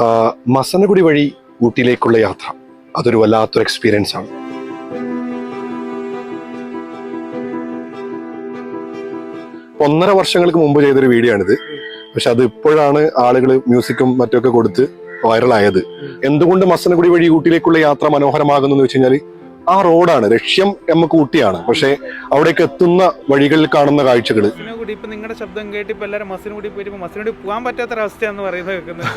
ആ, മസനഗുഡി വഴി ഊട്ടിയിലേക്കുള്ള യാത്ര. അതൊരു വല്ലാത്തൊരു എക്സ്പീരിയൻസ് ആണ്. ഒന്നര വർഷങ്ങൾക്ക് മുമ്പ് ചെയ്തൊരു വീഡിയോ ആണിത്. പക്ഷെ അത് ഇപ്പോഴാണ് ആളുകൾ മ്യൂസിക്കും മറ്റൊക്കെ കൊടുത്ത് വൈറലായത് എന്തുകൊണ്ട് മസനഗുടി വഴി ഊട്ടിയിലേക്കുള്ള യാത്ര മനോഹരമാകുന്നു എന്ന് വെച്ച് കഴിഞ്ഞാൽ ആ റോഡാണ്. ലക്ഷ്യം നമുക്ക് ഊട്ടിയാണ് പക്ഷെ അവിടേക്ക് എത്തുന്ന വഴികളിൽ കാണുന്ന കാഴ്ചകൾ. ഇപ്പൊ നിങ്ങളുടെ ശബ്ദം കേട്ട് ഇപ്പൊ എല്ലാവരും മസിനുകൂടി പോയിട്ട് പറ്റാത്ത പോകാൻ പറ്റാത്തൊരവസ്ഥയാന്ന് പറയുന്നത് കേൾക്കുന്നത്.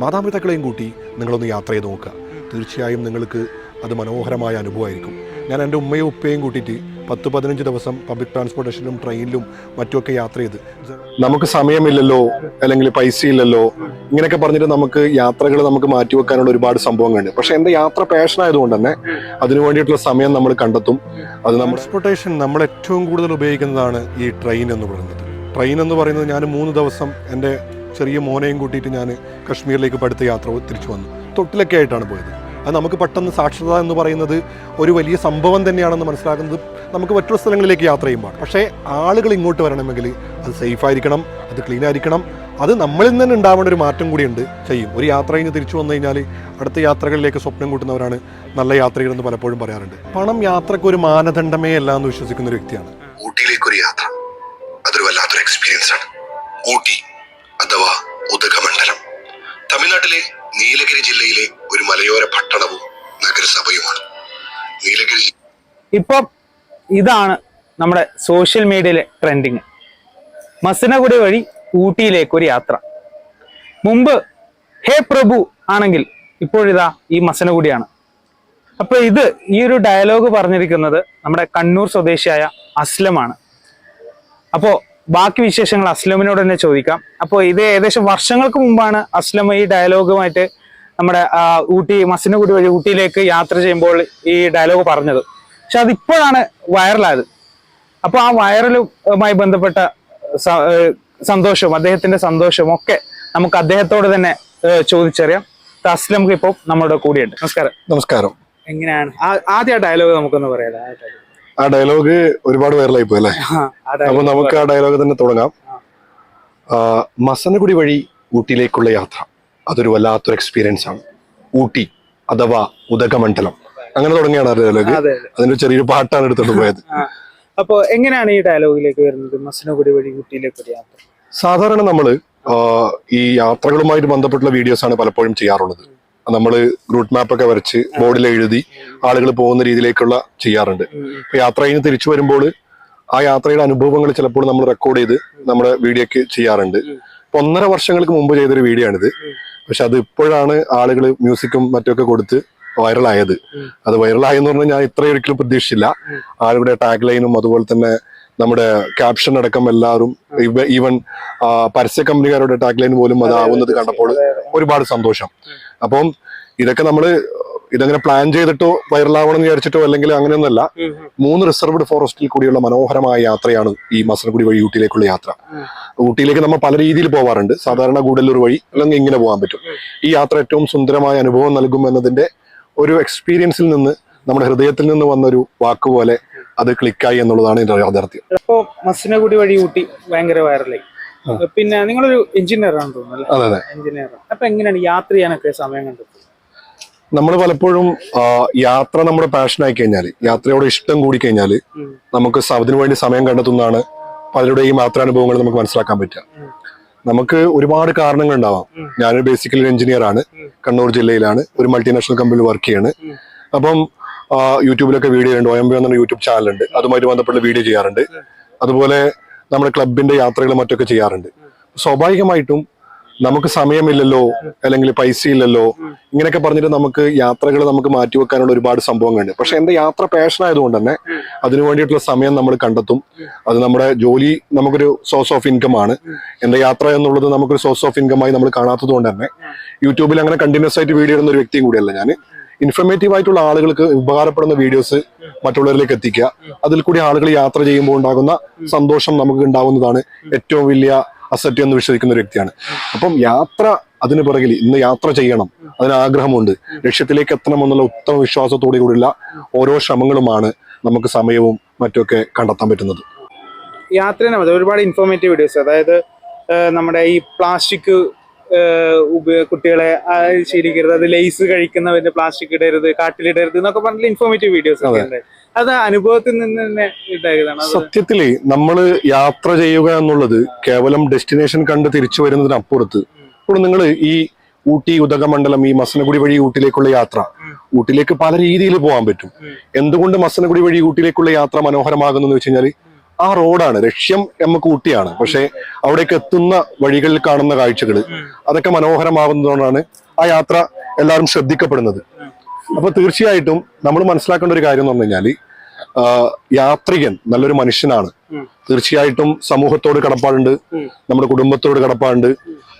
മാതാപിതാക്കളെയും കൂട്ടി നിങ്ങളൊന്ന് യാത്ര ചെയ്ത് നോക്കുക. തീർച്ചയായും നിങ്ങൾക്ക് അത് മനോഹരമായ അനുഭവമായിരിക്കും. ഞാൻ എന്റെ ഉമ്മയും ഉപ്പയും കൂട്ടിയിട്ട് പത്ത് പതിനഞ്ച് ദിവസം പബ്ലിക് ട്രാൻസ്പോർട്ടേഷനിലും ട്രെയിനിലും മറ്റുമൊക്കെ യാത്ര ചെയ്ത്. നമുക്ക് സമയമില്ലല്ലോ അല്ലെങ്കിൽ പൈസ ഇല്ലല്ലോ ഇങ്ങനെയൊക്കെ പറഞ്ഞിട്ട് നമുക്ക് യാത്രകൾ നമുക്ക് മാറ്റി വെക്കാനുള്ള ഒരുപാട് സംഭവങ്ങളുണ്ട്. പക്ഷെ എന്റെ യാത്ര പാഷൻ ആയതുകൊണ്ട് തന്നെ അതിനു വേണ്ടിയിട്ടുള്ള സമയം നമ്മൾ കണ്ടെത്തും. അത് നമ്മൾ ട്രാൻസ്പോർട്ടേഷൻ നമ്മൾ ഏറ്റവും കൂടുതൽ ഉപയോഗിക്കുന്നതാണ് ഈ ട്രെയിൻ എന്ന് പറയുന്നത്. ട്രെയിൻ എന്ന് പറയുന്നത് ഞാൻ മൂന്ന് ദിവസം എന്റെ ചെറിയ മോനെയും കൂട്ടിയിട്ട് ഞാൻ കശ്മീരിലേക്ക് പഠിത്ത യാത്ര തിരിച്ചു വന്നു. തൊട്ടിലൊക്കെ ആയിട്ടാണ് പോയത്. അത് നമുക്ക് പെട്ടെന്ന് സാക്ഷരത എന്ന് പറയുന്നത് ഒരു വലിയ സംഭവം തന്നെയാണെന്ന് മനസ്സിലാക്കുന്നത് നമുക്ക് മറ്റുള്ള സ്ഥലങ്ങളിലേക്ക് യാത്ര ചെയ്യുമ്പോൾ. പക്ഷേ ആളുകൾ ഇങ്ങോട്ട് വരണമെങ്കിൽ അത് സേഫ് ആയിരിക്കണം അത് ക്ലീൻ ആയിരിക്കണം. അത് നമ്മളിൽ നിന്ന് ഉണ്ടാവേണ്ട ഒരു മാറ്റം കൂടിയുണ്ട്. ചെയ്യും. ഒരു യാത്ര കഴിഞ്ഞ് തിരിച്ചു വന്നു കഴിഞ്ഞാൽ അടുത്ത യാത്രകളിലേക്ക് സ്വപ്നം കൂട്ടുന്നവരാണ് നല്ല യാത്രികരെന്ന് പലപ്പോഴും പറയാറുണ്ട്. പണം യാത്രയ്ക്ക് ഒരു മാനദണ്ഡമേ അല്ല എന്ന് വിശ്വസിക്കുന്ന ഒരു വ്യക്തിയാണ്. ഊട്ടിയിലേക്ക് ഒരു യാത്ര. അതൊരു വല്ലാത്തൊരു എക്സ്പീരിയൻസ് ആണ്. ഊട്ടി അഥവാ ഉദകമണ്ഡലം തമിഴ്നാട്ടിലെ നീലഗിരി ജില്ലയിലെ ഒരു മലയോര പട്ടണവും നഗരസഭയുമാണ്. നീലഗിരി ഇപ്പം ഇതാണ് നമ്മുടെ സോഷ്യൽ മീഡിയയിലെ ട്രെൻഡിങ് മസിനഗുഡി വഴി ഊട്ടിയിലേക്ക് ഒരു യാത്ര. മുമ്പ് ഹേ പ്രഭു ആണെങ്കിൽ ഇപ്പോഴിതാ ഈ മസനഗുഡിയാണ്. അപ്പൊ ഇത് ഈ ഒരു ഡയലോഗ് പറഞ്ഞിരിക്കുന്നത് നമ്മുടെ കണ്ണൂർ സ്വദേശിയായ അസ്ലമാണ്. അപ്പോ ബാക്കി വിശേഷങ്ങൾ അസ്ലമിനോട് തന്നെ ചോദിക്കാം. അപ്പോൾ ഇത് ഏകദേശം വർഷങ്ങൾക്ക് മുമ്പാണ് അസ്ലം ഈ ഡയലോഗുമായിട്ട് നമ്മുടെ ഊട്ടി മസിനഗുഡി വഴി ഊട്ടിയിലേക്ക് യാത്ര ചെയ്യുമ്പോൾ ഈ ഡയലോഗ് പറഞ്ഞത്. പക്ഷെ അതിപ്പോഴാണ് വൈറലായത്. അപ്പോൾ ആ വൈറലുമായി ബന്ധപ്പെട്ട സന്തോഷവും അദ്ദേഹത്തിന്റെ സന്തോഷവും ഒക്കെ നമുക്ക് അദ്ദേഹത്തോട് തന്നെ ചോദിച്ചറിയാം. അസ്ലം ഇപ്പോൾ നമ്മുടെ കൂടെയുണ്ട്. നമസ്കാരം. നമസ്കാരം. എങ്ങനെയാണ്? ആദ്യ ആദ്യം ഡയലോഗ് നമുക്കൊന്ന് പറയാം. ആ ഡയലോഗ് ഒരുപാട് വൈറലായി പോയി അല്ലേ? അപ്പൊ നമുക്ക് ആ ഡയലോഗ് തന്നെ തുടങ്ങാം. മസനഗുടി വഴി ഊട്ടിയിലേക്കുള്ള യാത്ര. അതൊരു വല്ലാത്തൊരു എക്സ്പീരിയൻസ് ആണ്. ഊട്ടി അഥവാ ഉദകമണ്ഡലം. അങ്ങനെ തുടങ്ങിയാണ് ആ ഡയലോഗ് അതെ അതിന്റെ ചെറിയൊരു പാട്ടാണ് എടുത്തോണ്ട് പോയത്. അപ്പൊ എങ്ങനെയാണ് ഈ ഡയലോഗിലേക്ക് വരുന്നത്? മസനഗുടി വഴി ഊട്ടിയിലേക്ക് യാത്ര? സാധാരണ നമ്മൾ ഈ യാത്രകളുമായിട്ട് ബന്ധപ്പെട്ടുള്ള വീഡിയോസ് ആണ് പലപ്പോഴും ചെയ്യാറുള്ളത്. നമ്മൾ റൂട്ട് മാപ്പ് ഒക്കെ വരച്ച് ബോർഡിൽ എഴുതി ആളുകൾ പോകുന്ന രീതിയിലേക്കുള്ള ചെയ്യാറുണ്ട്. അപ്പൊ യാത്ര കഴിഞ്ഞ് തിരിച്ചു വരുമ്പോൾ ആ യാത്രയുടെ അനുഭവങ്ങൾ ചിലപ്പോൾ നമ്മൾ റെക്കോർഡ് ചെയ്ത് നമ്മുടെ വീഡിയോക്ക് ചെയ്യാറുണ്ട്. അപ്പൊ ഒന്നര വർഷങ്ങൾക്ക് മുമ്പ് ചെയ്തൊരു വീഡിയോ ആണിത്. പക്ഷെ അത് ഇപ്പോഴാണ് ആളുകൾ മ്യൂസിക്കും മറ്റൊക്കെ കൊടുത്ത് വൈറലായത് അത് വൈറലായെന്ന് പറഞ്ഞാൽ ഞാൻ ഇത്രയും ഒരിക്കലും പ്രതീക്ഷിച്ചില്ല. ആളുടെ ടാഗ് ലൈനും അതുപോലെ തന്നെ നമ്മുടെ ക്യാപ്ഷൻ അടക്കം എല്ലാവരും ഈവൻ പരസ്യ കമ്പനിക്കാരുടെ ടാഗ് ലൈൻ പോലും അതാവുന്നത് കണ്ടപ്പോൾ ഒരുപാട് സന്തോഷം. അപ്പം ഇതൊക്കെ നമ്മൾ ഇതങ്ങനെ പ്ലാൻ ചെയ്തിട്ടോ വൈറലാവണം എന്ന് വിചാരിച്ചിട്ടോ അല്ലെങ്കിൽ അങ്ങനെയൊന്നുമല്ല. മൂന്ന് റിസർവ്ഡ് ഫോറസ്റ്റിൽ കൂടിയുള്ള മനോഹരമായ യാത്രയാണ് ഈ മസനഗുഡി വഴി ഊട്ടിയിലേക്കുള്ള യാത്ര. ഊട്ടിയിലേക്ക് നമ്മൾ പല രീതിയിൽ പോവാറുണ്ട്. സാധാരണ ഗൂഡല്ലൂർ വഴി അല്ലെങ്കിൽ ഇങ്ങനെ പോകാൻ പറ്റും. ഈ യാത്ര ഏറ്റവും സുന്ദരമായ അനുഭവം നൽകും എന്നതിന്റെ ഒരു എക്സ്പീരിയൻസിൽ നിന്ന് നമ്മുടെ ഹൃദയത്തിൽ നിന്ന് വന്ന ഒരു വാക്ക് പോലെ അത് ക്ലിക്കായി എന്നുള്ളതാണ് ഇതിന്റെ യാഥാർത്ഥ്യം. അപ്പോ മസനഗുഡി വഴി ഊട്ടി ഭയങ്കര വൈറലായി പിന്നെ നിങ്ങളൊരു എഞ്ചിനീയർ ആണെന്ന് തോന്നുന്നു എഞ്ചിനീയർ അപ്പൊ എങ്ങനെയാണ് യാത്ര ചെയ്യാനൊക്കെ സമയം കണ്ടെത്തുന്നത്? നമ്മൾ പലപ്പോഴും യാത്ര നമ്മുടെ പാഷൻ ആയി കഴിഞ്ഞാൽ യാത്രയോട് ഇഷ്ടം കൂടി കഴിഞ്ഞാൽ നമുക്ക് അതിനു വേണ്ടി സമയം കണ്ടെത്തുന്നതാണ് പലരുടെയും യാത്രാനുഭവങ്ങൾ നമുക്ക് മനസ്സിലാക്കാൻ പറ്റുക. നമുക്ക് ഒരുപാട് കാരണങ്ങൾ ഉണ്ടാവാം. ഞാൻ ബേസിക്കലി എഞ്ചിനീയർ ആണ്. കണ്ണൂർ ജില്ലയിലാണ്. ഒരു മൾട്ടിനാഷണൽ കമ്പനിയിൽ വർക്ക് ചെയ്യാണ്. അപ്പം യൂട്യൂബിലൊക്കെ വീഡിയോ ഉണ്ട് ഒ എം ബി എന്നൊരു യൂട്യൂബ് ചാനലുണ്ട് അതുമായിട്ട് ബന്ധപ്പെട്ട് വീഡിയോ ചെയ്യാറുണ്ട്. അതുപോലെ നമ്മുടെ ക്ലബിന്റെ യാത്രകൾ മറ്റൊക്കെ ചെയ്യാറുണ്ട്. സ്വാഭാവികമായിട്ടും നമുക്ക് സമയമില്ലല്ലോ അല്ലെങ്കിൽ പൈസ ഇല്ലല്ലോ ഇങ്ങനെയൊക്കെ പറഞ്ഞിട്ട് നമുക്ക് യാത്രകൾ നമുക്ക് മാറ്റിവെക്കാനുള്ള ഒരുപാട് സംഭവങ്ങളുണ്ട്. പക്ഷെ എന്റെ യാത്ര പാഷൻ ആയതുകൊണ്ട് തന്നെ അതിനു വേണ്ടിയിട്ടുള്ള സമയം നമ്മൾ കണ്ടെത്തും. അത് നമ്മുടെ ജോലി നമുക്കൊരു സോഴ്സ് ഓഫ് ഇൻകം ആണ്. എന്റെ യാത്ര എന്നുള്ളത് നമുക്കൊരു സോഴ്സ് ഓഫ് ഇൻകം ആയി നമ്മൾ കാണാത്തത് കൊണ്ട് തന്നെ യൂട്യൂബിൽ അങ്ങനെ കണ്ടിന്യൂസ് ആയിട്ട് വീഡിയോ ഇടുന്ന ഒരു വ്യക്തിയും കൂടിയല്ല ഞാൻ ഇൻഫർമേറ്റീവ് ആയിട്ടുള്ള ആളുകൾക്ക് ഉപകാരപ്പെടുന്ന വീഡിയോസ് മറ്റുള്ളവരിലേക്ക് എത്തിക്കുക. അതിൽ കൂടി ആളുകൾ യാത്ര ചെയ്യുമ്പോൾ ഉണ്ടാകുന്ന സന്തോഷം നമുക്ക് ഉണ്ടാവുന്നതാണ് ഏറ്റവും വലിയ അസറ്റ് എന്ന് വിശ്വസിക്കുന്ന ഒരു വ്യക്തിയാണ്. അപ്പം യാത്ര അതിന് പിറകിൽ ഇന്ന് യാത്ര ചെയ്യണം. അതിന് ആഗ്രഹമുണ്ട്. ലക്ഷ്യത്തിലേക്ക് എത്തണം എന്നുള്ള ഉത്തമ വിശ്വാസത്തോടു കൂടിയുള്ള ഓരോ ശ്രമങ്ങളുമാണ് നമുക്ക് സമയവും മറ്റുമൊക്കെ കണ്ടെത്താൻ പറ്റുന്നത്. യാത്രേനെ മതി. ഒരുപാട് ഇൻഫോർമേറ്റീവ് വീഡിയോസ് അതായത് നമ്മുടെ ഈ പ്ലാസ്റ്റിക് കുട്ടികളെ ശീലിക്കരുത്. അത് ലേസ് കഴിക്കുന്നവര് പ്ലാസ്റ്റിക് ഇടരുത് കാട്ടിലിടരുത് എന്നൊക്കെ പറഞ്ഞ ഇൻഫോർമേറ്റീവ് വീഡിയോസ് ഒക്കെ അത്. അനുഭവത്തിൽ നിന്ന് തന്നെ ഉണ്ടായതാണ് സത്യത്തിൽ നമ്മൾ യാത്ര ചെയ്യുക എന്നുള്ളത് കേവലം ഡെസ്റ്റിനേഷൻ കണ്ട് തിരിച്ചു വരുന്നതിനപ്പുറത്ത്. ഇപ്പോൾ നിങ്ങൾ ഈ ഊട്ടി ഉദകമണ്ഡലം ഈ മസനഗുടി വഴി ഊട്ടിലേക്കുള്ള യാത്ര ഊട്ടിലേക്ക് പല രീതിയിൽ പോകാൻ പറ്റും. എന്തുകൊണ്ട് മസനഗുടി വഴി ഊട്ടിലേക്കുള്ള യാത്ര മനോഹരമാകുന്നു എന്ന് വെച്ച് കഴിഞ്ഞാൽ ആ റോഡാണ്. ലക്ഷ്യം നമുക്ക് ഊട്ടിയാണ് പക്ഷെ അവിടേക്ക് എത്തുന്ന വഴികളിൽ കാണുന്ന കാഴ്ചകൾ അതൊക്കെ മനോഹരമാവുന്നതുകൊണ്ടാണ് ആ യാത്ര എല്ലാവരും ശ്രദ്ധിക്കപ്പെടുന്നത്. അപ്പൊ തീർച്ചയായിട്ടും നമ്മൾ മനസ്സിലാക്കേണ്ട ഒരു കാര്യം എന്ന് പറഞ്ഞു കഴിഞ്ഞാൽ യാത്രികൻ നല്ലൊരു മനുഷ്യനാണ്. തീർച്ചയായിട്ടും സമൂഹത്തോട് കടപ്പാടുണ്ട്. നമ്മുടെ കുടുംബത്തോട് കടപ്പാടുണ്ട്.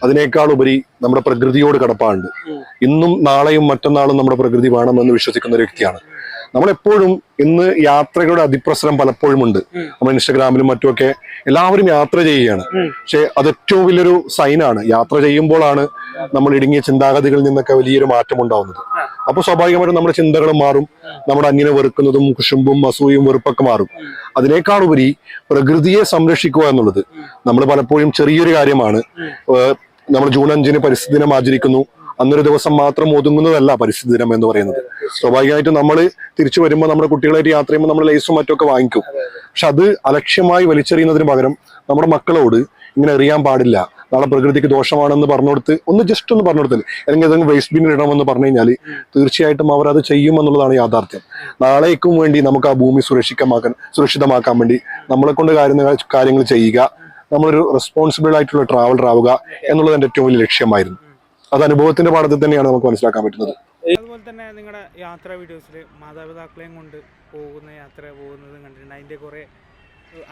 അതിനേക്കാൾ ഉപരി നമ്മുടെ പ്രകൃതിയോട് കടപ്പാടുണ്ട്. ഇന്നും നാളെയും മറ്റന്നാളും നമ്മുടെ പ്രകൃതി വേണമെന്ന് വിശ്വസിക്കുന്ന ഒരു വ്യക്തിയാണ്. നമ്മളെപ്പോഴും ഇന്ന് യാത്രകളുടെ അതിപ്രസരം പലപ്പോഴും ഉണ്ട് നമ്മൾ ഇൻസ്റ്റഗ്രാമിലും മറ്റുമൊക്കെ എല്ലാവരും യാത്ര ചെയ്യുകയാണ്. പക്ഷെ അത് ഏറ്റവും വലിയൊരു സൈനാണ്. യാത്ര ചെയ്യുമ്പോഴാണ് നമ്മൾ ഇടുങ്ങിയ ചിന്താഗതികളിൽ നിന്നൊക്കെ വലിയൊരു മാറ്റം ഉണ്ടാവുന്നത്. അപ്പൊ സ്വാഭാവികമായിട്ടും നമ്മുടെ ചിന്തകളും മാറും. നമ്മുടെ അങ്ങനെ വെറുക്കുന്നതും കുശുമ്പും അസൂയും വെറുപ്പൊക്കെ മാറും. അതിനേക്കാളുപരി പ്രകൃതിയെ സംരക്ഷിക്കുക എന്നുള്ളത് നമ്മൾ പലപ്പോഴും ചെറിയൊരു കാര്യമാണ്. നമ്മൾ ജൂൺ അഞ്ചിന് പരിസ്ഥിതി ദിനം ആചരിക്കുന്നു. അന്നൊരു ദിവസം മാത്രം ഒതുങ്ങുന്നതല്ല പരിസ്ഥിതി ദിനം എന്ന് പറയുന്നത്. സ്വാഭാവികമായിട്ടും നമ്മൾ തിരിച്ചു വരുമ്പോൾ നമ്മുടെ കുട്ടികളായിട്ട് യാത്ര ചെയ്യുമ്പോൾ നമ്മൾ ലൈസും മറ്റൊക്കെ വാങ്ങിക്കും. പക്ഷെ അത് അലക്ഷ്യമായി വലിച്ചെറിയുന്നതിന് പകരം നമ്മുടെ മക്കളോട് ഇങ്ങനെ അറിയാൻ പാടില്ല. നാളെ പ്രകൃതിക്ക് ദോഷമാണെന്ന് പറഞ്ഞു കൊടുത്ത് ഒന്ന് ജസ്റ്റ് ഒന്ന് പറഞ്ഞു കൊടുത്തില്ല അല്ലെങ്കിൽ ഏതെങ്കിലും വേസ്റ്റ് ബിന്നിൽ ഇടണമെന്ന് പറഞ്ഞു കഴിഞ്ഞാൽ തീർച്ചയായിട്ടും അവർ അത് ചെയ്യുമെന്നുള്ളതാണ് യാഥാർത്ഥ്യം. നാളേക്കും വേണ്ടി നമുക്ക് ആ ഭൂമി സുരക്ഷിതമാക്കാൻ സുരക്ഷിതമാക്കാൻ വേണ്ടി നമ്മളെ കൊണ്ട് കാര്യങ്ങൾ കാര്യങ്ങൾ ചെയ്യുക. നമ്മളൊരു റെസ്പോൺസിബിൾ ആയിട്ടുള്ള ട്രാവലർ ആവുക എന്നുള്ളത് എന്റെ ഏറ്റവും വലിയ ലക്ഷ്യമായിരുന്നു. അത് അനുഭവത്തിന്റെ പാഠത്തിൽ തന്നെയാണ് നമുക്ക് മനസ്സിലാക്കാൻ പറ്റുന്നത്. അതുപോലെ തന്നെ നിങ്ങളുടെ യാത്രാ വീഡിയോസിൽ മാതാപിതാക്കളെയും കൊണ്ട് പോകുന്ന യാത്ര പോകുന്നത് കണ്ടിട്ടുണ്ട്. അതിന്റെ കുറേ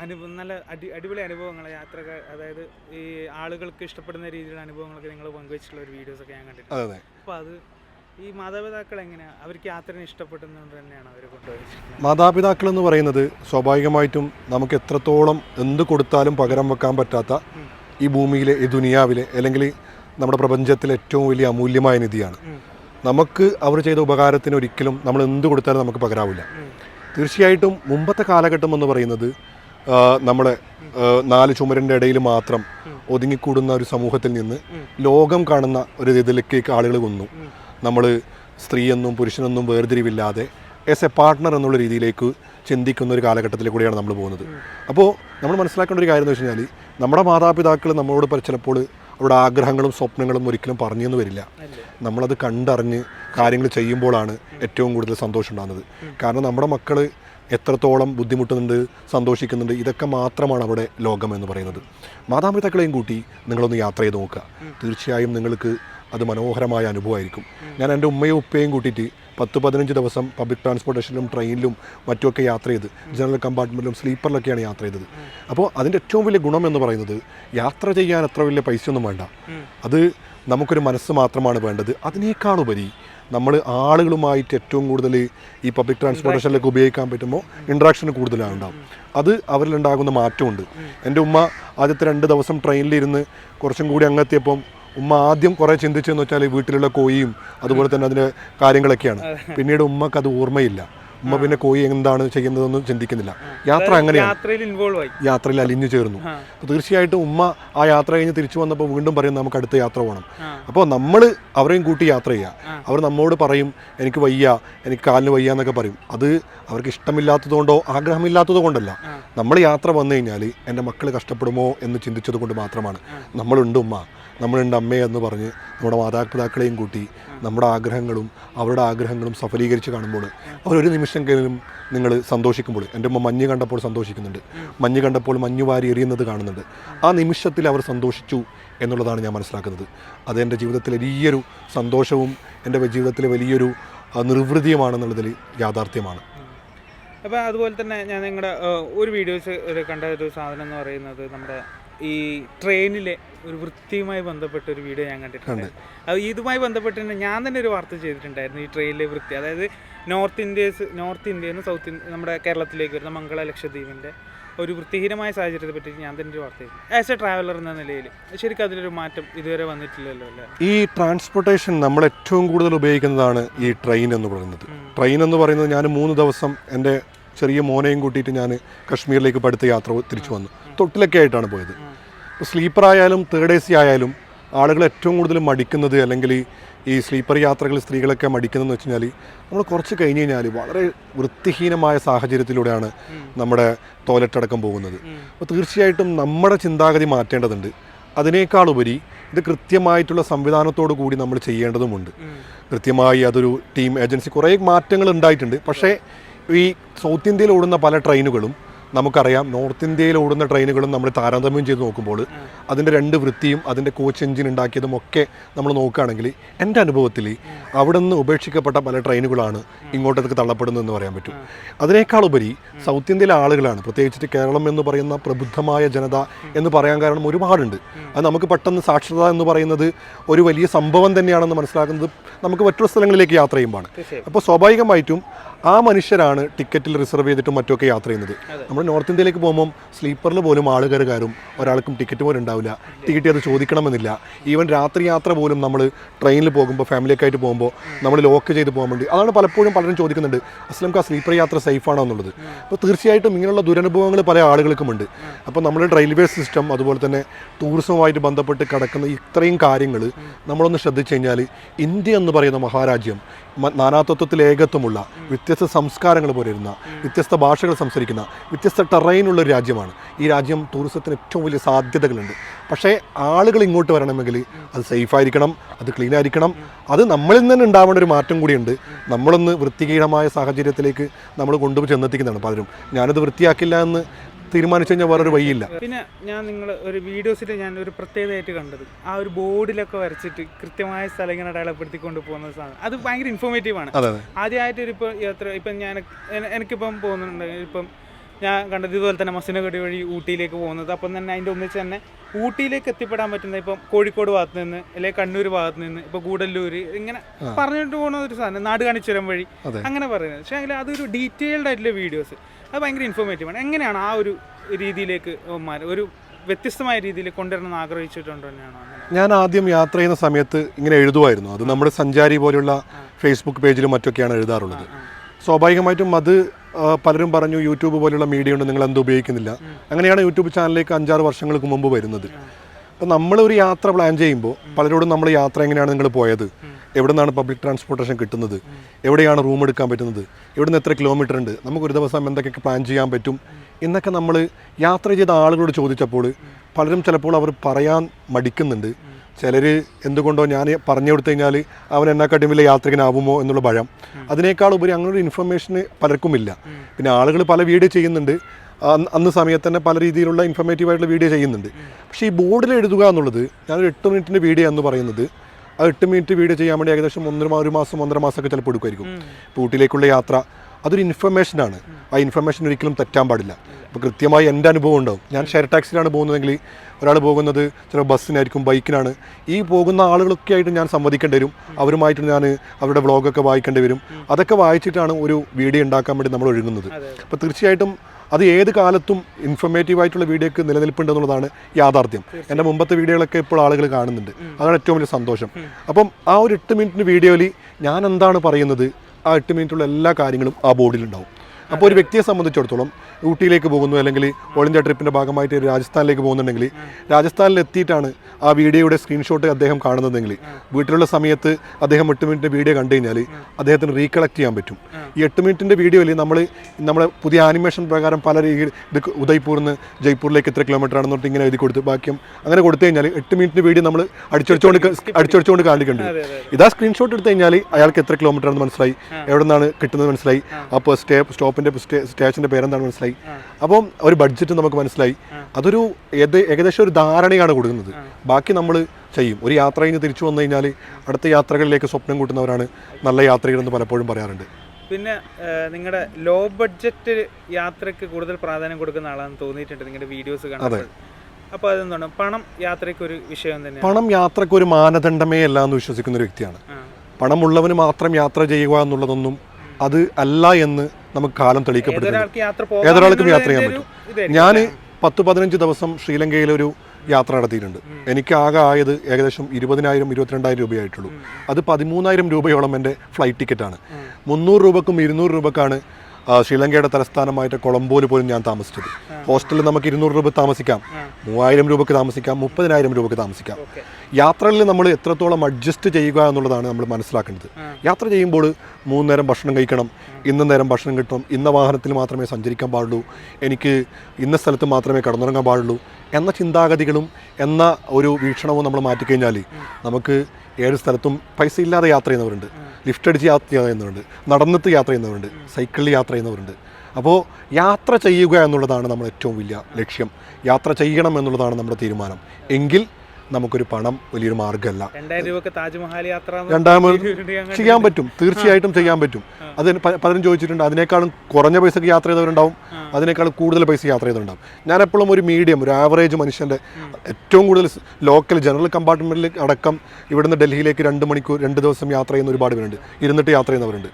അനുഭവം നല്ല അടി അടിപൊളി അനുഭവങ്ങൾ യാത്ര അതായത് ഈ ആളുകൾക്ക് ഇഷ്ടപ്പെടുന്ന രീതിയിലുള്ള അനുഭവങ്ങളൊക്കെ നിങ്ങൾ പങ്കുവച്ചിട്ടുള്ള ഒരു വീഡിയോസൊക്കെ ഞാൻ കണ്ടിട്ടുണ്ട്. അപ്പോൾ അത്. ഈ മാതാപിതാക്കൾ എങ്ങനെയാണ് അവർക്ക് യാത്രയെ ഇഷ്ടപ്പെടുന്നതുകൊണ്ട് തന്നെയാണ് അവർ കൊണ്ടുപോയി മാതാപിതാക്കൾ എന്ന് പറയുന്നത് സ്വാഭാവികമായിട്ടും നമുക്ക് എത്രത്തോളം എന്ത് കൊടുത്താലും പകരം വെക്കാൻ പറ്റാത്ത ഈ ഭൂമിയിലെ ഈ ദുനിയാവിലെ അല്ലെങ്കിൽ നമ്മുടെ പ്രപഞ്ചത്തിലെ ഏറ്റവും വലിയ അമൂല്യമായ നിധിയാണ്. നമുക്ക് അവർ ചെയ്ത ഉപകാരത്തിന് ഒരിക്കലും നമ്മൾ എന്ത് കൊടുത്താലും നമുക്ക് പകരാവില്ല. തീർച്ചയായിട്ടും മുമ്പത്തെ കാലഘട്ടം എന്ന് പറയുന്നത് നമ്മളെ നാല് ചുമരിന്റെ ഇടയിൽ മാത്രം ഒതുങ്ങിക്കൂടുന്ന ഒരു സമൂഹത്തിൽ നിന്ന് ലോകം കാണുന്ന ഒരു ഇതിലേക്ക് ആളുകൾ വന്നു. നമ്മൾ സ്ത്രീയെന്നും പുരുഷനെന്നും വേർതിരിവില്ലാതെ ആസ് എ പാർട്ട്ണർ എന്നുള്ള രീതിയിലേക്ക് ചിന്തിക്കുന്ന ഒരു കാലഘട്ടത്തിൽ കൂടിയാണ് നമ്മൾ പോകുന്നത്. അപ്പോൾ നമ്മൾ മനസ്സിലാക്കേണ്ട ഒരു കാര്യം എന്ന് വെച്ച് കഴിഞ്ഞാൽ നമ്മുടെ മാതാപിതാക്കൾ നമ്മളോട് ചിലപ്പോൾ അവരുടെ ആഗ്രഹങ്ങളും സ്വപ്നങ്ങളും ഒരിക്കലും പറഞ്ഞെന്ന് വരില്ല. നമ്മളത് കണ്ടറിഞ്ഞ് കാര്യങ്ങൾ ചെയ്യുമ്പോഴാണ് ഏറ്റവും കൂടുതൽ സന്തോഷം ഉണ്ടാകുന്നത്. കാരണം നമ്മുടെ മക്കൾ എത്രത്തോളം ബുദ്ധിമുട്ടുന്നുണ്ട് സന്തോഷിക്കുന്നുണ്ട് ഇതൊക്കെ മാത്രമാണ് അവിടെ ലോകം എന്ന് പറയുന്നത്. മാതാപിതാക്കളെയും കൂട്ടി നിങ്ങളൊന്ന് യാത്ര ചെയ്ത് നോക്കുക. തീർച്ചയായും നിങ്ങൾക്ക് അത് മനോഹരമായ അനുഭവമായിരിക്കും. ഞാൻ എന്റെ ഉമ്മയും ഉപ്പയും കൂട്ടിയിട്ട് പത്ത് പതിനഞ്ച് ദിവസം പബ്ലിക് ട്രാൻസ്പോർട്ടേഷനിലും ട്രെയിനിലും മറ്റുമൊക്കെ യാത്ര ചെയ്ത് ജനറൽ കമ്പാർട്ട്മെന്റിലും സ്ലീപ്പറിലൊക്കെയാണ് യാത്ര ചെയ്തത്. അപ്പോൾ അതിന്റെ ഏറ്റവും വലിയ ഗുണം എന്ന് പറയുന്നത് യാത്ര ചെയ്യാൻ അത്ര വലിയ പൈസയൊന്നും വേണ്ട. അത് നമുക്കൊരു മനസ്സ് മാത്രമാണ് വേണ്ടത്. അതിനേക്കാളുപരി നമ്മൾ ആളുകളുമായിട്ട് ഏറ്റവും കൂടുതൽ ഈ പബ്ലിക് ട്രാൻസ്പോർട്ടേഷനിലൊക്കെ ഉപയോഗിക്കാൻ പറ്റുമ്പോൾ ഇൻട്രാക്ഷൻ കൂടുതലാണ് ഉണ്ടാവും അത് അവരിലുണ്ടാകുന്ന മാറ്റമുണ്ട്. എന്റെ ഉമ്മ ആദ്യത്തെ രണ്ട് ദിവസം ട്രെയിനിലിരുന്ന് കുറച്ചും കൂടി അങ്ങെത്തിയപ്പം ഉമ്മ ആദ്യം കുറേ ചിന്തിച്ചെന്ന് വെച്ചാൽ ഈ വീട്ടിലുള്ള കോഴിയും അതുപോലെ തന്നെ അതിന്റെ കാര്യങ്ങളൊക്കെയാണ്. പിന്നീട് ഉമ്മക്ക് അത് ഓർമ്മയില്ല. ഉമ്മ പിന്നെ കോഴി എന്താണ് ചെയ്യുന്നതെന്നും ചിന്തിക്കുന്നില്ല. യാത്ര അങ്ങനെയാണ് യാത്രയിൽ അലിഞ്ഞു ചേർന്നു. അപ്പോൾ തീർച്ചയായിട്ടും ഉമ്മ ആ യാത്ര കഴിഞ്ഞ് തിരിച്ചു വന്നപ്പോൾ വീണ്ടും പറയും നമുക്ക് അടുത്ത യാത്ര പോകണം അപ്പോൾ നമ്മൾ അവരെയും കൂട്ടി യാത്ര ചെയ്യുക അവർ നമ്മോട് പറയും എനിക്ക് വയ്യ എനിക്ക് കാലിന് വയ്യ എന്നൊക്കെ പറയും. അത് അവർക്ക് ഇഷ്ടമില്ലാത്തതുകൊണ്ടോ ആഗ്രഹമില്ലാത്തത് കൊണ്ടല്ല നമ്മൾ യാത്ര വന്നു കഴിഞ്ഞാൽ എന്റെ മക്കൾ കഷ്ടപ്പെടുമോ എന്ന് ചിന്തിച്ചത് കൊണ്ട് മാത്രമാണ് നമ്മളുണ്ട് ഉമ്മ. നമ്മളുണ്ട് അമ്മേ എന്ന് പറഞ്ഞ് നമ്മുടെ മാതാപിതാക്കളെയും കൂട്ടി നമ്മുടെ ആഗ്രഹങ്ങളും അവരുടെ ആഗ്രഹങ്ങളും സഫലീകരിച്ച് കാണുമ്പോൾ അവരൊരു നിമിഷമെങ്കിലും നിങ്ങൾ സന്തോഷിക്കുമ്പോൾ എന്റെ ഉമ്മ മഞ്ഞ് കണ്ടപ്പോൾ സന്തോഷിക്കുന്നുണ്ട്. മഞ്ഞ് കണ്ടപ്പോൾ മഞ്ഞ് വാരി എറിയുന്നത് കാണുന്നുണ്ട്. ആ നിമിഷത്തിൽ അവർ സന്തോഷിച്ചു എന്നുള്ളതാണ് ഞാൻ മനസ്സിലാക്കുന്നത്. അത് എന്റെ ജീവിതത്തിലെ വലിയൊരു സന്തോഷവും എന്റെ ജീവിതത്തിലെ വലിയൊരു നിർവൃതിയുമാണെന്നുള്ളതിൽ യാഥാർത്ഥ്യമാണ്. അപ്പോൾ അതുപോലെ തന്നെ ഞാൻ നിങ്ങളുടെ ഒരു വീഡിയോസ് കണ്ട ഒരു സാധനം എന്ന് പറയുന്നത് നമ്മുടെ ഈ ട്രെയിനിലെ ഒരു വൃത്തിയുമായി ബന്ധപ്പെട്ട ഒരു വീഡിയോ ഞാൻ കണ്ടിട്ടുണ്ട്. അത്. ഇതുമായി ബന്ധപ്പെട്ട് തന്നെ ഞാൻ തന്നെ ഒരു വാർത്ത ചെയ്തിട്ടുണ്ടായിരുന്നു ഈ ട്രെയിനിലെ വൃത്തി. അതായത് നോർത്ത് ഇന്ത്യസ് നോർത്ത് ഇന്ത്യയിൽ നിന്ന് സൗത്ത് ഇന്ത്യ നമ്മുടെ കേരളത്തിലേക്ക് വരുന്ന മംഗള ലക്ഷദ്വീപിന്റെ ഒരു വൃത്തിഹീനമായ സാഹചര്യത്തെ പറ്റി ഞാൻ തന്നെ ഒരു വാർത്ത ചെയ്തു. ആസ് എ ട്രാവലർ എന്ന നിലയിൽ ശരിക്കും അതിലൊരു മാറ്റം ഇതുവരെ വന്നിട്ടില്ലല്ലോ അല്ലേ? ഈ ട്രാൻസ്പോർട്ടേഷൻ നമ്മൾ ഏറ്റവും കൂടുതൽ ഉപയോഗിക്കുന്നതാണ് ഈ ട്രെയിൻ എന്ന് പറയുന്നത്. ട്രെയിൻ എന്ന് പറയുന്നത് ഞാൻ മൂന്ന് ദിവസം എന്റെ ചെറിയ മോനെയും കൂട്ടിയിട്ട് ഞാൻ കശ്മീരിലേക്ക് പഠിത്ത യാത്ര തിരിച്ചു വന്നു. തൊട്ടിലൊക്കെ ആയിട്ടാണ് പോയത്. സ്ലീപ്പർ ആയാലും തേർഡ് എ സി ആയാലും ആളുകൾ ഏറ്റവും കൂടുതൽ മടിക്കുന്നത് അല്ലെങ്കിൽ ഈ സ്ലീപ്പർ യാത്രകൾ സ്ത്രീകളൊക്കെ മടിക്കുന്നതെന്ന് വെച്ച് കഴിഞ്ഞാൽ നമ്മൾ കുറച്ച് കഴിഞ്ഞ് കഴിഞ്ഞാൽ വളരെ വൃത്തിഹീനമായ സാഹചര്യത്തിലൂടെയാണ് നമ്മുടെ ടോയ്ലറ്റ് അടക്കം പോകുന്നത് അപ്പോൾ തീർച്ചയായിട്ടും നമ്മുടെ ചിന്താഗതി മാറ്റേണ്ടതുണ്ട്. അതിനേക്കാളുപരി ഇത് കൃത്യമായിട്ടുള്ള സംവിധാനത്തോടു കൂടി നമ്മൾ ചെയ്യേണ്ടതുമുണ്ട്. കൃത്യമായി അതൊരു ടീം ഏജൻസി കുറേ മാറ്റങ്ങൾ ഉണ്ടായിട്ടുണ്ട്. പക്ഷേ ഈ സൗത്ത് ഇന്ത്യയിൽ ഓടുന്ന പല ട്രെയിനുകളും നമുക്കറിയാം നോർത്ത് ഇന്ത്യയിൽ ഓടുന്ന ട്രെയിനുകളും നമ്മൾ താരതമ്യം ചെയ്ത് നോക്കുമ്പോൾ അതിന്റെ രണ്ട് വൃത്തിയും അതിന്റെ കോച്ച് എഞ്ചിൻ ഉണ്ടാക്കിയതും ഒക്കെ നമ്മൾ നോക്കുകയാണെങ്കിൽ എന്റെ അനുഭവത്തിൽ അവിടെ നിന്ന് ഉപേക്ഷിക്കപ്പെട്ട പല ട്രെയിനുകളാണ് ഇങ്ങോട്ടേക്ക് തള്ളപ്പെടുന്നത് എന്ന് പറയാൻ പറ്റും. അതിനേക്കാൾ ഉപരി സൗത്ത് ഇന്ത്യയിലെ ആളുകളാണ് പ്രത്യേകിച്ചിട്ട് കേരളം എന്ന് പറയുന്ന പ്രബുദ്ധമായ ജനത എന്ന് പറയാൻ കാരണം ഒരുപാടുണ്ട്. അത് നമുക്ക് പെട്ടെന്ന് സാക്ഷരത എന്ന് പറയുന്നത് ഒരു വലിയ സംഭവം തന്നെയാണെന്ന് മനസ്സിലാക്കുന്നത് നമുക്ക് മറ്റുള്ള സ്ഥലങ്ങളിലേക്ക് യാത്ര ചെയ്യുമ്പോൾ അപ്പോൾ സ്വാഭാവികമായിട്ടും ആ മനുഷ്യരാണ് ടിക്കറ്റിൽ റിസർവ് ചെയ്തിട്ട് മറ്റൊക്കെ യാത്ര ചെയ്യുന്നത്. നമ്മൾ നോർത്ത് ഇന്ത്യയിലേക്ക് പോകുമ്പം സ്ലീപ്പറിൽ പോലും ആളുകാർ കയറും. ഒരാൾക്കും ടിക്കറ്റ് പോലും ഉണ്ടാവില്ല. ടിക്കറ്റ് അത് ചോദിക്കണമെന്നില്ല. ഈവൻ രാത്രി യാത്ര പോലും നമ്മൾ ട്രെയിനിൽ പോകുമ്പോൾ ഫാമിലിയൊക്കെ ആയിട്ട് പോകുമ്പോൾ നമ്മൾ ലോക്ക് ചെയ്ത് പോകാൻ വേണ്ടി അതാണ് പലപ്പോഴും പലരും ചോദിക്കുന്നുണ്ട്. അസ്ലംക്ക് ആ സ്ലീപ്പർ യാത്ര സേഫാണോ എന്നുള്ളത്? അപ്പോൾ തീർച്ചയായിട്ടും ഇങ്ങനെയുള്ള ദുരനുഭവങ്ങൾ പല ആളുകൾക്കുമുണ്ട്. അപ്പോൾ നമ്മുടെ റെയിൽവേ സിസ്റ്റം അതുപോലെ തന്നെ ടൂറിസവുമായിട്ട് ബന്ധപ്പെട്ട് കിടക്കുന്ന ഇത്രയും കാര്യങ്ങൾ നമ്മളൊന്ന് ശ്രദ്ധിച്ചു കഴിഞ്ഞാൽ ഇന്ത്യ എന്ന് പറയുന്ന മഹാരാജ്യം നാനാത്വത്തിൽ ഏകത്വമുള്ള വ്യത്യസ്ത സംസ്കാരങ്ങൾ പോലിരുന്ന വ്യത്യസ്ത ഭാഷകൾ സംസാരിക്കുന്ന വ്യത്യസ്ത ടെറൈനുള്ള ഒരു രാജ്യമാണ്. ഈ രാജ്യം ടൂറിസത്തിന് ഏറ്റവും വലിയ സാധ്യതകളുണ്ട്. പക്ഷേ ആളുകൾ ഇങ്ങോട്ട് വരണമെങ്കിൽ അത് സേഫായിരിക്കണം അത് ക്ലീൻ ആയിരിക്കണം. അത് നമ്മളിൽ നിന്ന് ഉണ്ടാവേണ്ട ഒരു മാറ്റം കൂടിയുണ്ട്. നമ്മളൊന്ന് വൃത്തികീടമായ സാഹചര്യത്തിലേക്ക് നമ്മൾ കൊണ്ടുപോയി ചെന്നെത്തിക്കുന്നതാണ് പലരും. ഞാനത് വൃത്തിയാക്കില്ല എന്ന് തീരുമാനിച്ചു കഴിഞ്ഞാൽ വേറൊരു വഴിയില്ല. പിന്നെ ഞാൻ നിങ്ങൾ ഒരു വീഡിയോസിൽ ഞാൻ ഒരു പ്രത്യേകതയായിട്ട് കണ്ടത്. ആ ഒരു ബോർഡിലൊക്കെ വരച്ചിട്ട് കൃത്യമായ സ്ഥലം ഇങ്ങനെ അടയാളപ്പെടുത്തിക്കൊണ്ട് പോകുന്ന സാധനം. അത് ഭയങ്കര ഇൻഫോർമേറ്റീവ് ആണ്. ആദ്യമായിട്ട് ഒരു ഇപ്പോൾ യാത്ര ഇപ്പം ഞാൻ എന- എനിക്കിപ്പം പോകുന്നുണ്ട്. ഇപ്പം ഞാൻ കണ്ടത് ഇതുപോലെ തന്നെ മസിനഗഡി വഴി ഊട്ടിയിലേക്ക് പോകുന്നത്. അപ്പം തന്നെ അതിന്റെ ഒന്നിച്ച് തന്നെ ഊട്ടിയിലേക്ക് എത്തിപ്പെടാൻ പറ്റുന്ന ഇപ്പം കോഴിക്കോട് ഭാഗത്ത് നിന്ന് അല്ലെങ്കിൽ കണ്ണൂർ ഭാഗത്ത് നിന്ന് ഇപ്പോൾ ഗൂഡല്ലൂർ ഇങ്ങനെ പറഞ്ഞിട്ട് പോകുന്ന ഒരു സാധനം നാട് കാണിച്ചുരം വഴി അങ്ങനെ പറയുന്നത്. പക്ഷേ അതിൽ അതൊരു ഡീറ്റെയിൽഡ് ആയിട്ടുള്ള വീഡിയോസ്. അത് ഭയങ്കര ഇൻഫോർമേറ്റീവ് ആണ്. എങ്ങനെയാണ് ആ ഒരു രീതിയിലേക്ക് ഒരു വ്യത്യസ്തമായ രീതിയിൽ കൊണ്ടുവരണം ആഗ്രഹിച്ചിട്ടുണ്ടോ ഞാൻ ആദ്യം യാത്ര ചെയ്യുന്ന സമയത്ത് ഇങ്ങനെ എഴുതുമായിരുന്നു. അത് നമ്മുടെ സഞ്ചാരി പോലുള്ള ഫേസ്ബുക്ക് പേജിലും മറ്റൊക്കെയാണ് എഴുതാറുള്ളത്. സ്വാഭാവികമായിട്ടും അത് പലരും പറഞ്ഞു യൂട്യൂബ് പോലെയുള്ള മീഡിയ ഉണ്ട് നിങ്ങൾ എന്ത് ഉപയോഗിക്കുന്നില്ല. അങ്ങനെയാണ് യൂട്യൂബ് ചാനലിലേക്ക് അഞ്ചാറ് വർഷങ്ങൾക്ക് മുമ്പ് വരുന്നത്. അപ്പം നമ്മൾ ഒരു യാത്ര പ്ലാൻ ചെയ്യുമ്പോൾ പലരോടും നമ്മൾ യാത്ര എങ്ങനെയാണ് നിങ്ങൾ പോയത്? എവിടെ നിന്നാണ് പബ്ലിക് ട്രാൻസ്പോർട്ടേഷൻ കിട്ടുന്നത്? എവിടെയാണ് റൂം എടുക്കാൻ പറ്റുന്നത്? എവിടെ നിന്ന് എത്ര കിലോമീറ്റർ ഉണ്ട്? നമുക്ക് ഒരു ദിവസം എന്തൊക്കെ പ്ലാൻ ചെയ്യാൻ പറ്റും? എന്നൊക്കെ നമ്മൾ യാത്ര ചെയ്ത ആളുകളോട് ചോദിച്ചപ്പോൾ പലരും ചിലപ്പോൾ അവർ പറയാൻ മടിക്കുന്നുണ്ട്. ചിലർ എന്തുകൊണ്ടോ ഞാൻ പറഞ്ഞു കൊടുത്തു കഴിഞ്ഞാൽ അവൻ എന്നെക്കാട്ടും വലിയ യാത്രികനാവുമോ എന്നുള്ള ഭയം. അതിനേക്കാൾ ഉപരി അങ്ങനൊരു ഒരു ഇൻഫർമേഷന് പലർക്കുമില്ല. പിന്നെ ആളുകൾ പല വീഡിയോ ചെയ്യുന്നുണ്ട്. അന്ന് അന്ന് സമയത്ത് തന്നെ പല രീതിയിലുള്ള ഇൻഫർമേറ്റീവ് ആയിട്ടുള്ള വീഡിയോ ചെയ്യുന്നുണ്ട്. പക്ഷേ ഈ ബോർഡിൽ എഴുതുക എന്നുള്ളത് ഞാനൊരു എട്ട് മിനിറ്റിന്റെ വീഡിയോ എന്ന് പറയുന്നത്. ആ എട്ട് മിനിറ്റ് വീഡിയോ ചെയ്യാൻ വേണ്ടി ഏകദേശം ഒന്നര ഒരു മാസം ഒന്നര മാസമൊക്കെ ചിലപ്പോൾ എടുക്കുമായിരിക്കും. ഊട്ടിയിലേക്കുള്ള യാത്ര അതൊരു ഇൻഫർമേഷനാണ് ആ ഇൻഫർമേഷൻ ഒരിക്കലും തെറ്റാൻ പാടില്ല. അപ്പോൾ കൃത്യമായി എന്റെ അനുഭവം ഉണ്ടാവും. ഞാൻ ഷെയർ ടാക്സിലാണ് പോകുന്നതെങ്കിൽ ഒരാൾ പോകുന്നത് ചില ബസ്സിനായിരിക്കും ബൈക്കിനാണ് ഈ പോകുന്ന ആളുകളൊക്കെ ആയിട്ട് ഞാൻ സംവദിക്കേണ്ടി വരും. അവരുമായിട്ട് ഞാൻ അവരുടെ വ്ളോഗൊക്കെ വായിക്കേണ്ടി വരും. അതൊക്കെ വായിച്ചിട്ടാണ് ഒരു വീഡിയോ ഉണ്ടാക്കാൻ വേണ്ടി നമ്മൾ ഒഴുകുന്നത് അപ്പോൾ തീർച്ചയായിട്ടും അത് ഏത് കാലത്തും ഇൻഫർമേറ്റീവ് ആയിട്ടുള്ള വീഡിയോക്ക് നിലനിൽപ്പുണ്ട് എന്നുള്ളതാണ് യാഥാർത്ഥ്യം. എന്റെ മുമ്പത്തെ വീഡിയോകളൊക്കെ ഇപ്പോൾ ആളുകൾ കാണുന്നുണ്ട്. അതാണ് ഏറ്റവും വലിയ സന്തോഷം. അപ്പം ആ ഒരു എട്ട് മിനിറ്റിന്റെ വീഡിയോയിൽ ഞാൻ എന്താണ് പറയുന്നത്? ആ എട്ട് എല്ലാ കാര്യങ്ങളും ആ ബോർഡിലുണ്ടാവും അപ്പോൾ ഒരു വ്യക്തിയെ സംബന്ധിച്ചിടത്തോളം ഊട്ടിയിലേക്ക് പോകുന്നു അല്ലെങ്കിൽ ഓൾ ഇന്ത്യ ട്രിപ്പിന്റെ ഭാഗമായിട്ട് രാജസ്ഥാനിലേക്ക് പോകുന്നുണ്ടെങ്കിൽ രാജസ്ഥാനിൽ എത്തിയിട്ടാണ് ആ വീഡിയോയുടെ സ്ക്രീൻഷോട്ട് അദ്ദേഹം കാണുന്നതെങ്കിൽ. വീട്ടിലുള്ള സമയത്ത് അദ്ദേഹം എട്ട് മിനിറ്റിന്റെ വീഡിയോ കണ്ടു കഴിഞ്ഞാൽ അദ്ദേഹത്തിന് റീകളക്ട് ചെയ്യാൻ പറ്റും. ഈ എട്ട് മിനിറ്റിന്റെ വീഡിയോയിൽ നമ്മൾ നമ്മുടെ പുതിയ ആനിമേഷൻ പ്രകാരം പല രീതിയിൽ ഇത് ഉദയ്പൂരിൽ നിന്ന് ജയ്പൂരിലേക്ക് എത്ര കിലോമീറ്റർ ആണെന്ന് പറഞ്ഞിട്ട് ഇങ്ങനെ എഴുതി കൊടുത്ത് ബാക്കിയും അങ്ങനെ കൊടുത്തു കഴിഞ്ഞാൽ എട്ട് മിനിറ്റിന്റെ വീഡിയോ നമ്മൾ അടിച്ചടിച്ചുകൊണ്ട് അടിച്ചടിച്ചുകൊണ്ട് കാണിക്കേണ്ടി ഇതാ സ്ക്രീൻഷോട്ട് എടുത്തു കഴിഞ്ഞാൽ അയാൾക്ക് എത്ര കിലോമീറ്റർ ആണെന്ന് മനസ്സിലായി. എവിടെ നിന്നാണ് കിട്ടുന്നത് മനസ്സിലായി. അപ്പോൾ സ്റ്റേ സ്റ്റോപ്പിന്റെ സ്റ്റേഷന്റെ പേരെന്താണ് മനസ്സിലായി? അപ്പം ഒരു ബഡ്ജറ്റ് നമുക്ക് മനസ്സിലായി. അതൊരു ഏകദേശം ഒരു ധാരണയാണ് കൊടുക്കുന്നത്. ബാക്കി നമ്മൾ ചെയ്യും. ഒരു യാത്ര കഴിഞ്ഞ് തിരിച്ചു വന്നു കഴിഞ്ഞാൽ അടുത്ത യാത്രകളിലേക്ക് സ്വപ്നം കൂട്ടുന്നവരാണ് നല്ല യാത്രികരെന്ന് പലപ്പോഴും പറയാറുണ്ട്. പിന്നെ നിങ്ങളുടെ ലോ ബഡ്ജറ്റ് യാത്രയ്ക്ക് കൂടുതൽ പ്രാധാന്യം കൊടുക്കുന്ന ആളാണെന്ന് തോന്നിയിട്ടുണ്ട് നിങ്ങളുടെ വീഡിയോസ് കണ്ടപ്പോൾ അപ്പോൾ അതെന്താണ്? പണം യാത്രയ്ക്ക് ഒരു വിഷയം തന്നെയാണ് പണം യാത്രയ്ക്ക് ഒരു മാനദണ്ഡമേ അല്ല എന്ന് വിശ്വസിക്കുന്ന ഒരു വ്യക്തിയാണ്. പണമുള്ളവന് മാത്രം യാത്ര ചെയ്യുക എന്നുള്ളതൊന്നും അത് അല്ല എന്ന് നമുക്ക് കാലം തെളിയിക്കപ്പെടുന്നു ഏതൊരാൾക്ക് യാത്ര ചെയ്യാൻ പറ്റും. ഞാൻ പത്ത് പതിനഞ്ച് ദിവസം ശ്രീലങ്കയിലൊരു യാത്ര നടത്തിയിട്ടുണ്ട്. എനിക്ക് ആകെ ആയത് ഏകദേശം ഇരുപതിനായിരം ഇരുപത്തിരണ്ടായിരം രൂപയായിട്ടുള്ളൂ. അത് പതിമൂന്നായിരം രൂപയോളം എന്റെ ഫ്ലൈറ്റ് ടിക്കറ്റാണ്. മുന്നൂറ് രൂപക്കും ഇരുന്നൂറ് രൂപക്കാണ് ശ്രീലങ്കയുടെ തലസ്ഥാനമായിട്ട് കൊളംബോയിൽ പോലും ഞാൻ താമസിച്ചത്. ഹോസ്റ്റലിൽ നമുക്ക് ഇരുന്നൂറ് രൂപ താമസിക്കാം. മൂവായിരം രൂപയ്ക്ക് താമസിക്കാം മുപ്പതിനായിരം രൂപയ്ക്ക് താമസിക്കാം. യാത്രകളിൽ നമ്മൾ എത്രത്തോളം അഡ്ജസ്റ്റ് ചെയ്യുക എന്നുള്ളതാണ് നമ്മൾ മനസ്സിലാക്കേണ്ടത്. യാത്ര ചെയ്യുമ്പോൾ മൂന്ന് നേരം ഭക്ഷണം കഴിക്കണം ഇന്ന നേരം ഭക്ഷണം കിട്ടണം ഇന്ന വാഹനത്തിൽ മാത്രമേ സഞ്ചരിക്കാൻ പാടുള്ളൂ എനിക്ക് ഇന്ന സ്ഥലത്ത് മാത്രമേ കടന്നുറങ്ങാൻ പാടുള്ളൂ എന്ന ചിന്താഗതികളും എന്ന ഒരു വീക്ഷണവും നമ്മൾ മാറ്റിക്കഴിഞ്ഞാൽ നമുക്ക് ഏത് സ്ഥലത്തും പൈസ ഇല്ലാതെ യാത്ര ചെയ്യുന്നവരുണ്ട്. ലിഫ്റ്റ് അടിച്ച് യാത്ര ചെയ്യുന്നവരുണ്ട്. നടന്നിട്ട് യാത്ര ചെയ്യുന്നവരുണ്ട്. സൈക്കിളിൽ യാത്ര ചെയ്യുന്നവരുണ്ട്. അപ്പോൾ യാത്ര ചെയ്യുക എന്നുള്ളതാണ് നമ്മുടെ ഏറ്റവും വലിയ ലക്ഷ്യം. യാത്ര ചെയ്യണം എന്നുള്ളതാണ് നമ്മുടെ തീരുമാനം. എങ്കിൽ നമുക്കൊരു പണം വലിയൊരു മാർഗമല്ല. രണ്ടാമത് ചെയ്യാൻ പറ്റും. തീർച്ചയായിട്ടും ചെയ്യാൻ പറ്റും. അത് പലരും ചോദിച്ചിട്ടുണ്ട് അതിനേക്കാളും കുറഞ്ഞ പൈസക്ക് യാത്ര ചെയ്തവരുണ്ടാവും അതിനേക്കാളും കൂടുതൽ പൈസ യാത്ര ചെയ്തിട്ടുണ്ടാവും ഞാൻ എപ്പോഴും ഒരു മീഡിയം ഒരു ആവറേജ് മനുഷ്യന്റെ ഏറ്റവും കൂടുതൽ ലോക്കൽ ജനറൽ കമ്പാർട്ട്മെന്റിൽ അടക്കം ഇവിടുന്ന് ഡൽഹിയിലേക്ക് രണ്ട് മണിക്കൂർ രണ്ട് ദിവസം യാത്ര ചെയ്യുന്ന ഒരുപാട് പേരുണ്ട്. ഇരുന്നിട്ട് യാത്ര ചെയ്യുന്നവരുണ്ട്.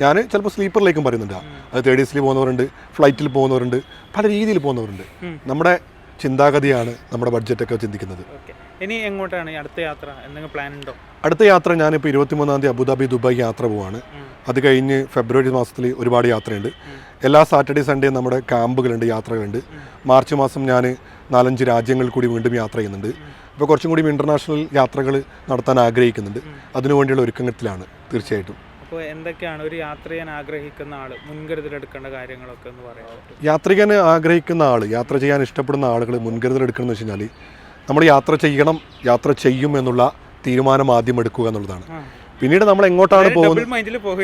ഞാൻ ചിലപ്പോൾ സ്ലീപ്പറിലേക്കും പറയുന്നുണ്ട്. അത് തേർഡ് എസിൽ പോകുന്നവരുണ്ട് ഫ്ലൈറ്റിൽ പോകുന്നവരുണ്ട് പല രീതിയിൽ പോകുന്നവരുണ്ട്. നമ്മുടെ ചിന്താഗതിയാണ് നമ്മുടെ ബഡ്ജറ്റൊക്കെ ചിന്തിക്കുന്നത്. ഓക്കെ. ഇനി എങ്ങോട്ടാണ് അടുത്ത യാത്ര? എന്തെങ്കിലും പ്ലാൻ ഉണ്ടോ? അടുത്ത യാത്ര ഞാനിപ്പോൾ ഇരുപത്തിമൂന്നാം തീയതി അബുദാബി ദുബായ് യാത്ര പോവാണ്. അത് കഴിഞ്ഞ് ഫെബ്രുവരി മാസത്തിൽ ഒരുപാട് യാത്രയുണ്ട്. എല്ലാ സാറ്റർഡേ സൺഡേ നമ്മുടെ ക്യാമ്പുകളുണ്ട് യാത്രകളുണ്ട്. മാർച്ച് മാസം ഞാൻ നാലഞ്ച് രാജ്യങ്ങളിൽ കൂടി വീണ്ടും യാത്ര ചെയ്യുന്നുണ്ട്. ഇപ്പോൾ കുറച്ചും കൂടി ഇന്റർനാഷണൽ യാത്രകൾ നടത്താൻ ആഗ്രഹിക്കുന്നുണ്ട്. അതിനുവേണ്ടിയുള്ള ഒരുക്കത്തിലാണ് തീർച്ചയായിട്ടും. അപ്പോൾ എന്തൊക്കെയാണ് ഒരു യാത്ര ചെയ്യാൻ ആഗ്രഹിക്കുന്ന ആൾ? മുൻകരുതലെടുക്കേണ്ട കാര്യങ്ങളൊക്കെ എന്ന് പറയാം യാത്ര ചെയ്യാൻ ആഗ്രഹിക്കുന്ന ആൾ യാത്ര ചെയ്യാൻ ഇഷ്ടപ്പെടുന്ന ആളുകൾ മുൻകരുതൽ എടുക്കണം എന്ന് വെച്ച് കഴിഞ്ഞാൽ നമ്മൾ യാത്ര ചെയ്യണം യാത്ര ചെയ്യും എന്നുള്ള തീരുമാനം ആദ്യം എടുക്കുക എന്നുള്ളതാണ്. പിന്നീട് നമ്മൾ എങ്ങോട്ടാണ് പോകുന്നത്?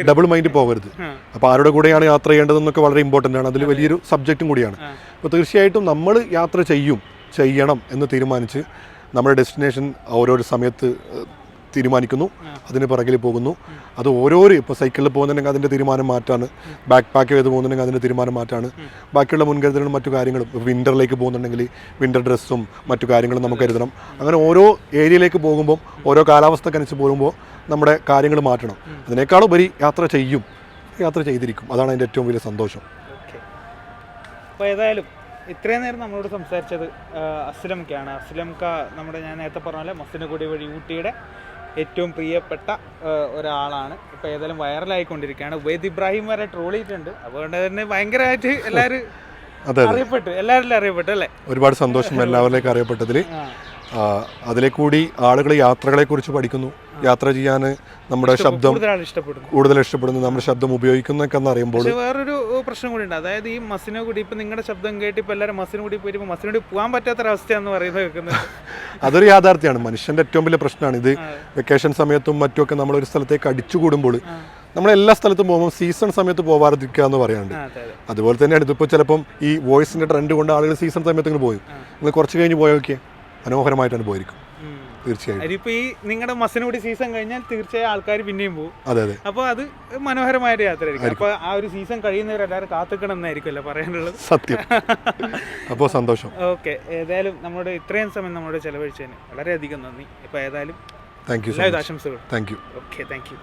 ഡബിൾ മൈൻഡിൽ പോകരുത്. അപ്പോൾ ആരുടെ കൂടെയാണ് യാത്ര ചെയ്യേണ്ടതെന്നൊക്കെ വളരെ ഇമ്പോർട്ടന്റ് ആണ്. അതിൽ വലിയൊരു സബ്ജക്റ്റും കൂടിയാണ്. അപ്പോൾ തീർച്ചയായിട്ടും നമ്മൾ യാത്ര ചെയ്യും ചെയ്യണം എന്ന് തീരുമാനിച്ച് നമ്മുടെ ഡെസ്റ്റിനേഷൻ ഓരോരോ സമയത്ത് തീരുമാനിക്കുന്നു. അതിന് പിറകിൽ പോകുന്നു. അത് ഓരോരോ ഇപ്പോൾ സൈക്കിളിൽ പോകുന്നുണ്ടെങ്കിൽ അതിന്റെ തീരുമാനം മാറ്റാണ്. ബാക്ക് പാക്ക് ചെയ്ത് പോകുന്നുണ്ടെങ്കിൽ അതിന്റെ തീരുമാനം മാറ്റാണ്. ബാക്കിയുള്ള മുൻകരുതലും മറ്റു കാര്യങ്ങളും. ഇപ്പോൾ വിന്ററിലേക്ക് പോകുന്നുണ്ടെങ്കിൽ വിന്റർ ഡ്രസ്സും മറ്റു കാര്യങ്ങളും നമുക്ക് കരുതണം. അങ്ങനെ ഓരോ ഏരിയയിലേക്ക് പോകുമ്പോൾ ഓരോ കാലാവസ്ഥക്കനുസരിച്ച് പോകുമ്പോൾ നമ്മുടെ കാര്യങ്ങൾ മാറ്റണം. അതിനേക്കാൾ ഉപരി യാത്ര ചെയ്യും. യാത്ര ചെയ്തിരിക്കും. അതാണ് അതിന്റെ ഏറ്റവും വലിയ സന്തോഷം. അപ്പോൾ ഏതായാലും ഇത്രയും നേരം നമ്മളോട് സംസാരിച്ചത് അസ്ലംക്കാണ്. അസ്ലംക്ക നമ്മുടെ ഞാൻ നേരത്തെ പറഞ്ഞ പോലെ മസിനഗുഡി വഴി ഊട്ടിയുടെ ഏറ്റവും പ്രിയപ്പെട്ട ഒരാളാണ്. ഇപ്പോൾ ഏതായാലും വൈറലായിക്കൊണ്ടിരിക്കുകയാണ്. ഉബൈദ് ഇബ്രാഹിം വരെ ട്രോൾ ചെയ്തിട്ടുണ്ട്. അതുകൊണ്ട് തന്നെ ഭയങ്കരമായിട്ട് എല്ലാവരും അറിയപ്പെട്ടു. എല്ലാവരിലും അറിയപ്പെട്ടു അല്ലേ? ഒരുപാട് സന്തോഷം എല്ലാവരിലേക്കും അറിയപ്പെട്ടതിൽ. അതിലെ കൂടി ആളുകൾ യാത്രകളെ കുറിച്ച് പഠിക്കുന്നു. യാത്ര ചെയ്യാൻ നമ്മുടെ ശബ്ദം കൂടുതൽ ഇഷ്ടപ്പെടുന്നു നമ്മുടെ ശബ്ദം ഉപയോഗിക്കുന്നൊക്കെ എന്ന് അറിയുമ്പോൾ വേറൊരു പ്രശ്നം കൂടി ഉണ്ട് അതായത് ഈ മസിനെ കൂടി ഇപ്പൊ നിങ്ങളുടെ ശബ്ദം കേട്ട് ഇപ്പൊ എല്ലാവരും മസിനെ കൂടി പോയി ഇപ്പൊ കൂടി പോകാൻ പറ്റാത്തൊരവസ്ഥയാന്ന് പറയുന്നത് കേൾക്കുന്നത്. അതൊരു യാഥാർത്ഥ്യമാണ്. മനുഷ്യന്റെ ഏറ്റവും വലിയ പ്രശ്നമാണ് ഇത്. വെക്കേഷൻ സമയത്തും മറ്റുമൊക്കെ നമ്മൾ ഒരു സ്ഥലത്തേക്ക് അടിച്ചുകൂടുമ്പോൾ നമ്മൾ എല്ലാ സ്ഥലത്തും പോകുമ്പോൾ സീസൺ സമയത്ത് പോവാതിരിക്കുക എന്ന് പറയാറുണ്ട്. അതെ അതുപോലെ തന്നെയാണ് ഇതിപ്പോൾ ചിലപ്പം ഈ വോയിസിന്റെ ട്രെൻഡ് കൊണ്ട് ആളുകൾ സീസൺ സമയത്ത് ഇങ്ങനെ പോയി. നിങ്ങൾ കുറച്ച് കഴിഞ്ഞ് പോയോക്കെ മനോഹരമായിട്ടാണ് പോയിരിക്കും. തീർച്ചയായും അതിപ്പോ ഈ നിങ്ങളുടെ മസിനഗുഡി സീസൺ കഴിഞ്ഞാൽ തീർച്ചയായും ആൾക്കാർ പിന്നെയും പോകും അതെ അതെ. അപ്പോൾ അത് മനോഹരമായ ഒരു യാത്രയായിരിക്കും അപ്പോൾ ആ ഒരു സീസൺ കഴിയുന്നവരെല്ലാവരും കാത്തിക്കണം എന്നായിരിക്കുമല്ലോ പറയാനുള്ളത്. സത്യം. അപ്പോൾ സന്തോഷം. ഓക്കെ ഏതായാലും നമ്മുടെ ഇത്രയും സമയം നമ്മുടെ ചെലവഴിച്ചതിന് വളരെയധികം നന്ദി. ഇപ്പോൾ ഏതായാലും താങ്ക് യു ആശംസകൾ thank you okay thank you